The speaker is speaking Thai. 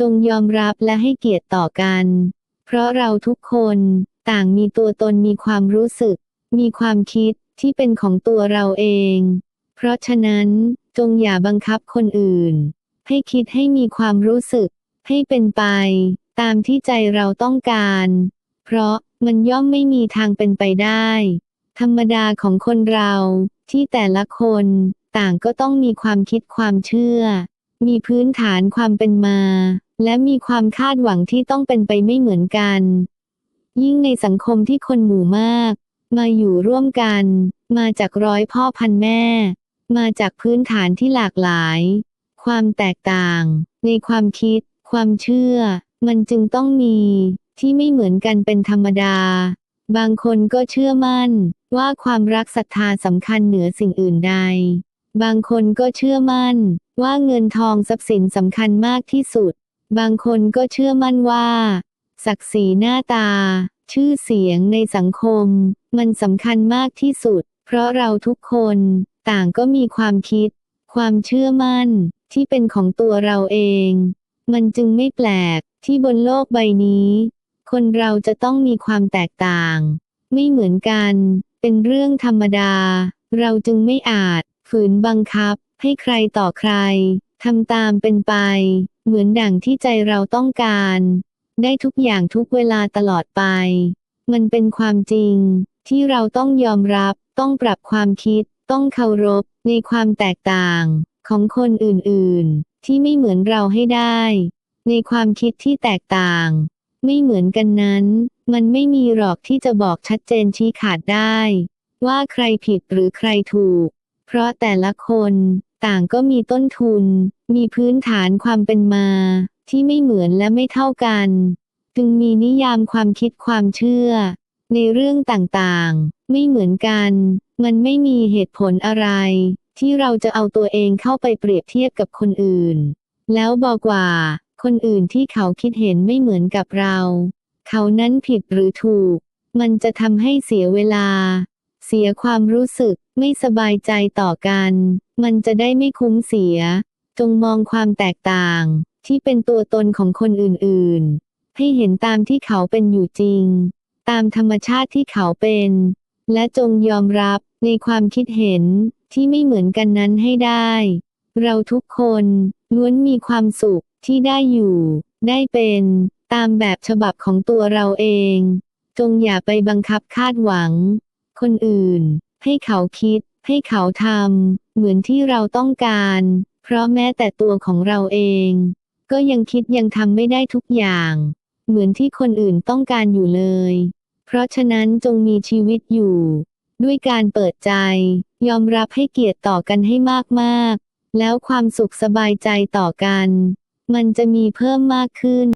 จงยอมรับและให้เกียรติต่อกัน เพราะเราทุกคนต่างมีตัวตนมีความรู้สึก มีความคิดที่เป็นของตัวเราเอง เพราะฉะนั้นจงอย่าบังคับคนอื่น ให้คิดให้มีความรู้สึก ให้เป็นไป ตามที่ใจเราต้องการ เพราะมันย่อมไม่มีทางเป็นไปได้ ธรรมดาของคนเราที่แต่ละคนต่างก็ต้องมีความคิดความเชื่อ มีพื้นฐานความเป็นมา และมีความคาดหวังที่ต้องเป็นไปไม่เหมือนกัน ยิ่งในสังคมที่คนหมู่มาก มาอยู่ร่วมกัน มาจากร้อยพ่อพันแม่ มาจากพื้นฐานที่หลากหลาย ความแตกต่าง ในความคิด ความเชื่อ มันจึงต้องมีที่ไม่เหมือนกันเป็นธรรมดา บางคนก็เชื่อมั่น ว่าความรักศรัทธาสำคัญเหนือสิ่งอื่นใด บางคนก็เชื่อมั่น ว่าเงินทองทรัพย์สินสำคัญมากที่สุด บางคนก็เชื่อมั่นว่า ศักดิ์ศรีหน้าตา ชื่อเสียงในสังคม มันสำคัญมากที่สุด เพราะเราทุกคนต่างก็มีความคิด ความเชื่อมั่นที่เป็นของตัวเราเอง มันจึงไม่แปลกที่บนโลกใบนี้ คนเราจะต้องมีความแตกต่าง ไม่เหมือนกัน เป็นเรื่องธรรมดา เราจึงไม่อาจฝืนบังคับ ให้ใครต่อใครทำตามเป็นไป เหมือนดั่งที่ใจเราต้องการ ได้ทุกอย่างทุกเวลาตลอดไป มันเป็นความจริง ที่เราต้องยอมรับ ต้องปรับความคิด ต้องเคารพ ในความแตกต่างของคนอื่นๆ ที่ไม่เหมือนเราให้ได้ ในความคิดที่แตกต่าง ไม่เหมือนกันนั้น มันไม่มีหรอกที่จะบอกชัดเจนชี้ขาดได้ ว่าใครผิดหรือใครถูก เพราะแต่ละคน ต่างก็มีต้นทุน มีพื้นฐานความเป็นมา ที่ไม่เหมือนและไม่เท่ากัน จึงมีนิยามความคิดความเชื่อ ในเรื่องต่างๆ ไม่เหมือนกัน มันไม่มีเหตุผลอะไร ที่เราจะเอาตัวเองเข้าไปเปรียบเทียบกับคนอื่น แล้วบอกว่า คนอื่นที่เขาคิดเห็นไม่เหมือนกับเรา เขานั้นผิดหรือถูก มันจะทำให้เสียเวลา เสียความรู้สึก ไม่สบายใจต่อกัน มันจะได้ไม่คุ้มเสีย จงมองความแตกต่าง ที่เป็นตัวตนของคนอื่นๆ ให้เห็นตามที่เขาเป็นอยู่จริง ตามธรรมชาติที่เขาเป็น และจงยอมรับในความคิดเห็นที่ไม่เหมือนกันนั้นให้ได้ เราทุกคนล้วนมีความสุขที่ได้อยู่ ได้เป็นตามแบบฉบับของตัวเราเอง จงอย่าไปบังคับคาดหวัง คนอื่น ให้เขาคิด ให้เขาทำเหมือนที่เราต้องการ เพราะแม้แต่ตัวของเราเอง ก็ยังคิดยังทำไม่ได้ทุกอย่าง เหมือนที่คนอื่นต้องการอยู่เลย เพราะฉะนั้นจงมีชีวิตอยู่ ด้วยการเปิดใจ ยอมรับให้เกียรติต่อกันให้มากๆ แล้วความสุขสบายใจต่อกัน มันจะมีเพิ่มมากขึ้น